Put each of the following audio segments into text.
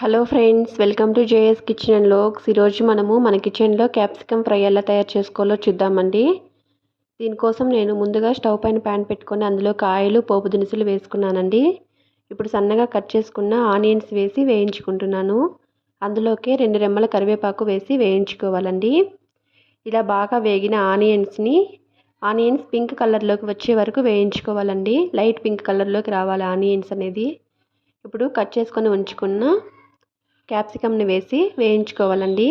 Hello friends welcome to JS kitchen and folks ఈరోజు మనము మన కిచెన్లో క్యాప్సికమ్ ఫ్రై ఎలా తయారు చేసుకోవాలో చూద్దామండి. దీనికోసం నేను ముందుగా స్టవ్ పైన ప్యాన్ పెట్టుకొని అందులో కాయలు పోపు దినుసులు వేసుకున్నానండి. ఇప్పుడు సన్నగా కట్ చేసుకున్న ఆనియన్స్ వేసి వేయించుకుంటున్నాను. అందులోకి రెండు రెమ్మల కరివేపాకు వేసి వేయించుకోవాలండి. ఇలా బాగా వేగిన ఆనియన్స్ని ఆనియన్స్ పింక్ కలర్లోకి వచ్చే వరకు వేయించుకోవాలండి. లైట్ పింక్ కలర్లోకి రావాలి ఆనియన్స్ అనేది. ఇప్పుడు కట్ చేసుకొని ఉంచుకున్న క్యాప్సికమ్ని వేసి వేయించుకోవాలండి.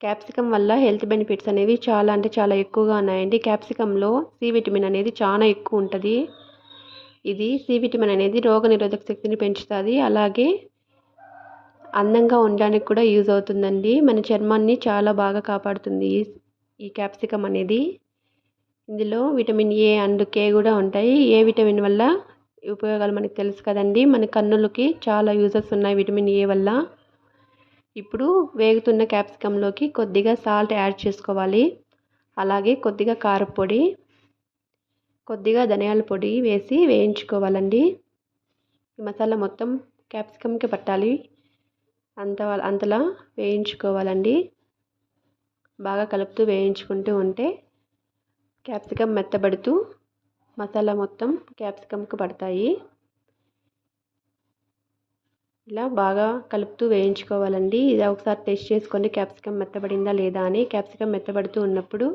క్యాప్సికమ్ వల్ల హెల్త్ బెనిఫిట్స్ అనేవి చాలా అంటే చాలా ఎక్కువగా ఉన్నాయండి. క్యాప్సికంలో సి విటమిన్ అనేది చాలా ఎక్కువ ఉంటుంది. ఇది సి విటమిన్ అనేది రోగనిరోధక శక్తిని పెంచుతుంది. అలాగే అందంగా ఉండడానికి కూడా యూజ్ అవుతుందండి. మన చర్మాన్ని చాలా బాగా కాపాడుతుంది ఈ క్యాప్సికమ్ అనేది. ఇందులో విటమిన్ ఏ అండ్ కే కూడా ఉంటాయి. ఏ విటమిన్ వల్ల ఉపయోగాలు మనకు తెలుసు కదండి. మన కన్నులకి చాలా యూజెస్ ఉన్నాయి విటమిన్ ఏ వల్ల. ఇప్పుడు వేగుతున్న క్యాప్సికంలోకి కొద్దిగా సాల్ట్ యాడ్ చేసుకోవాలి. అలాగే కొద్దిగా కారపొడి కొద్దిగా ధనియాల పొడి వేసి వేయించుకోవాలండి. ఈ మసాలా మొత్తం క్యాప్సికమ్కి పట్టాలి. అంత అంతలా వేయించుకోవాలండి. బాగా కలుపుతూ వేయించుకుంటూ ఉంటే క్యాప్సికమ్ మెత్తబడుతూ మసాలా మొత్తం క్యాప్సికమ్కి పడతాయి. ఇలా బాగా కలుపుతూ వేయించుకోవాలండి. ఇది ఒకసారి టెస్ట్ చేసుకోండి క్యాప్సికమ్ మెత్తబడిందా లేదా అని. క్యాప్సికమ్ మెత్తబడుతూ ఉన్నప్పుడు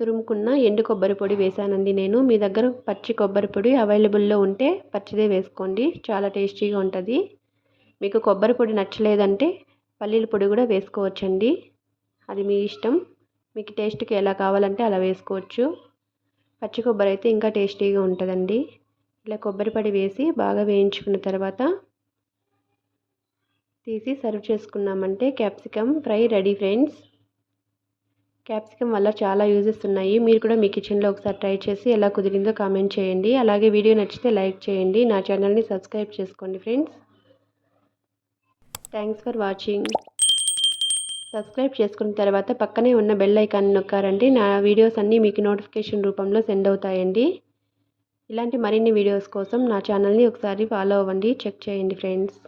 తురుముకున్న ఎండు కొబ్బరి పొడి వేసానండి నేను. మీ దగ్గర పచ్చి కొబ్బరి పొడి అవైలబుల్లో ఉంటే పచ్చిదే వేసుకోండి. చాలా టేస్టీగా ఉంటుంది. మీకు కొబ్బరి పొడి నచ్చలేదంటే పల్లీల పొడి కూడా వేసుకోవచ్చండి. అది మీ ఇష్టం. మీకు టేస్ట్కి ఎలా కావాలంటే అలా వేసుకోవచ్చు. పచ్చి కొబ్బరి అయితే ఇంకా టేస్టీగా ఉంటుందండి. ఇలా కొబ్బరి పడి వేసి బాగా వేయించుకున్న తర్వాత తీసి సర్వ్ చేసుకున్నామంటే capsicum fry ready friends. Capsicum వల్ల చాలా యూజెస్ ఉన్నాయి. మీరు కూడా మీ కిచెన్లో ఒకసారి ట్రై చేసి ఎలా కుదిరిందో కామెంట్ చేయండి. అలాగే వీడియో నచ్చితే లైక్ చేయండి. నా ఛానల్ని సబ్స్క్రైబ్ చేసుకోండి friends. Thanks for watching. Subscribe చేసుకున్న తర్వాత పక్కనే ఉన్న బెల్ ఐకాన్ నొక్కారండి. నా వీడియోస్ అన్నీ మీకు నోటిఫికేషన్ రూపంలో సెండ్ అవుతాయండి. ఇలాంటి మరిన్ని వీడియోస్ కోసం నా ఛానల్ని ఒకసారి ఫాలో అవ్వండి. చెక్ చేయండి ఫ్రెండ్స్.